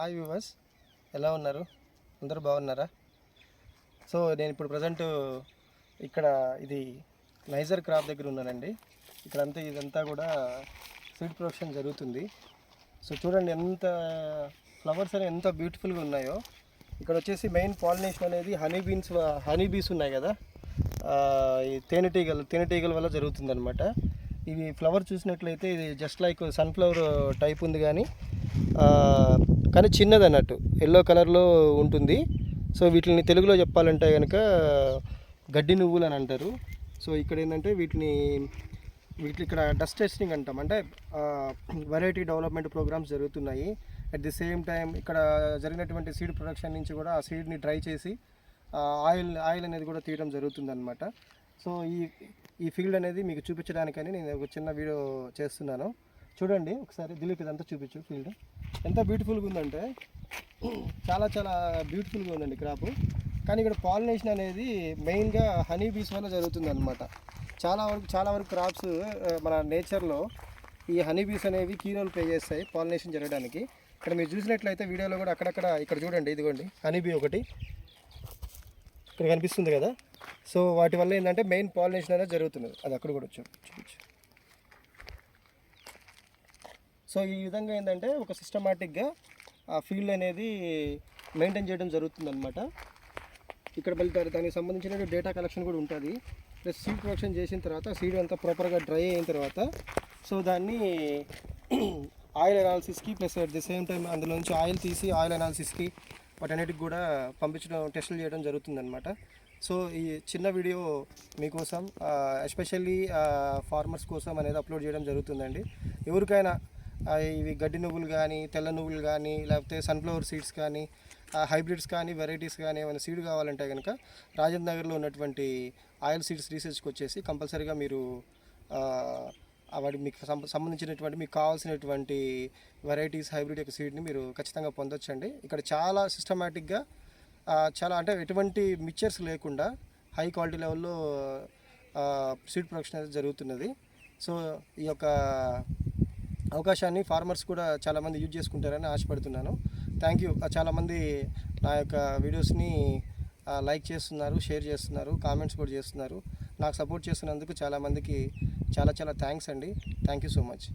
Hi viewers ఎలా ఉన్నారు? అందరూ బాగున్నారా? సో నేను ఇప్పుడు ప్రజెంట్ ఇక్కడ ఇది నైజర్ క్రాప్ దగ్గర ఉన్నానండి. ఇక్కడంతా ఇదంతా కూడా సీడ్ ప్రొడక్షన్ జరుగుతుంది. సో చూడండి ఎంత ఫ్లవర్స్ అనేవి ఎంత బ్యూటిఫుల్గా ఉన్నాయో. ఇక్కడ వచ్చేసి మెయిన్ పాలినేషన్ అనేది హనీ బీన్స్ హనీ బీస్ ఉన్నాయి కదా. ఈ తేనెటీగలు తేనెటీగల వల్ల జరుగుతుందనమాట ఇవి ఫ్లవర్ చూసినట్లయితే ఇది జస్ట్ లైక్ సన్ఫ్లవర్ టైప్ ఉంది కానీ కానీ చిన్నది అన్నట్టు. ఎల్లో కలర్లో ఉంటుంది. సో వీటిని తెలుగులో చెప్పాలంటే కనుక గడ్డి నువ్వులు అని అంటారు. సో ఇక్కడ ఏంటంటే వీటిని వీటి ఇక్కడ డస్ట్ టెస్టింగ్ అంటాం. అంటే వెరైటీ డెవలప్మెంట్ ప్రోగ్రామ్స్ జరుగుతున్నాయి. అట్ ది సేమ్ టైం ఇక్కడ జరిగినటువంటి సీడ్ ప్రొడక్షన్ నుంచి కూడా ఆ సీడ్ని డ్రై చేసి ఆయిల్ ఆయిల్ అనేది కూడా తీయడం జరుగుతుందన్నమాట. సో ఈ ఈ ఫీల్డ్ అనేది మీకు చూపించడానికని నేను ఒక చిన్న వీడియో చేస్తున్నాను. చూడండి ఒకసారి దిలీప్ ఇదంతా చూపించు ఫీల్డ్. ఎంత బ్యూటిఫుల్గా ఉందంటే చాలా చాలా బ్యూటిఫుల్గా ఉందండి క్రాప్ కానీ ఇక్కడ పాలినేషన్ అనేది మెయిన్గా హనీ బీస్ వల్ల జరుగుతుంది అనమాట చాలా వరకు చాలా వరకు క్రాప్స్ మన నేచర్లో ఈ హనీ బీస్ అనేవి కీ రోల్ ప్లే చేస్తాయి పాలినేషన్ జరగడానికి. ఇక్కడ మీరు చూసినట్లయితే వీడియోలో కూడా అక్కడక్కడ ఇక్కడ చూడండి ఇదిగోండి హనీ బీ ఒకటి ఇక్కడ కనిపిస్తుంది కదా. సో వాటి వల్ల ఏంటంటే మెయిన్ పాలినేషన్ అనేది జరుగుతుంది. అది అక్కడ కూడా చూ చూపించు. సో ఈ విధంగా ఏంటంటే ఒక సిస్టమాటిక్గా ఆ ఫీల్డ్ అనేది మెయింటైన్ చేయడం జరుగుతుందన్నమాట. ఇక్కడ మళ్ళీ దానికి సంబంధించిన డేటా కలెక్షన్ కూడా ఉంటుంది. ప్లస్ సీడ్ ప్రొడక్షన్ చేసిన తర్వాత సీడ్ అంతా ప్రాపర్గా డ్రై అయిన తర్వాత సో దాన్ని oil అనాలిసిస్కి plus at the same time అందులో నుంచి ఆయిల్ తీసి ఆయిల్ అనాలిసిస్కి వాటన్నిటికి కూడా పంపించడం టెస్టులు చేయడం జరుగుతుందన్నమాట. సో ఈ చిన్న వీడియో మీకోసం ఎస్పెషల్లీ ఫార్మర్స్ కోసం అనేది అప్లోడ్ చేయడం జరుగుతుందండి. ఎవరికైనా ఇవి గడ్డి నువ్వులు కానీ తెల్ల నువ్వులు కానీ లేకపోతే సన్ఫ్లవర్ సీడ్స్ కానీ హైబ్రిడ్స్ కానీ వెరైటీస్ కానీ ఏమైనా సీడ్ కావాలంటే కనుక రాజేంద్ర నగర్లో ఉన్నటువంటి ఆయిల్ సీడ్స్ రీసెర్చ్కి వచ్చేసి కంపల్సరీగా మీరు వాటి మీకు సం- సంబంధించినటువంటి మీకు కావాల్సినటువంటి వెరైటీస్ హైబ్రిడ్ యొక్క సీడ్ని మీరు ఖచ్చితంగా పొందొచ్చండి. ఇక్కడ చాలా సిస్టమేటిక్గా చాలా అంటే ఎటువంటి మిక్చర్స్ లేకుండా హై క్వాలిటీ లెవెల్లో సీడ్ ప్రొడక్షన్ అనేది జరుగుతున్నది. సో ఈ యొక్క అవకాశాన్ని ఫార్మర్స్ కూడా చాలామంది యూజ్ చేసుకుంటారని ఆశపడుతున్నాను. థ్యాంక్ యూ చాలామంది నా యొక్క వీడియోస్ని లైక్ చేస్తున్నారు షేర్ చేస్తున్నారు కామెంట్స్ కూడా చేస్తున్నారు. నాకు సపోర్ట్ చేస్తున్నందుకు చాలామందికి చాలా చాలా థ్యాంక్స్ అండి. Thank you so much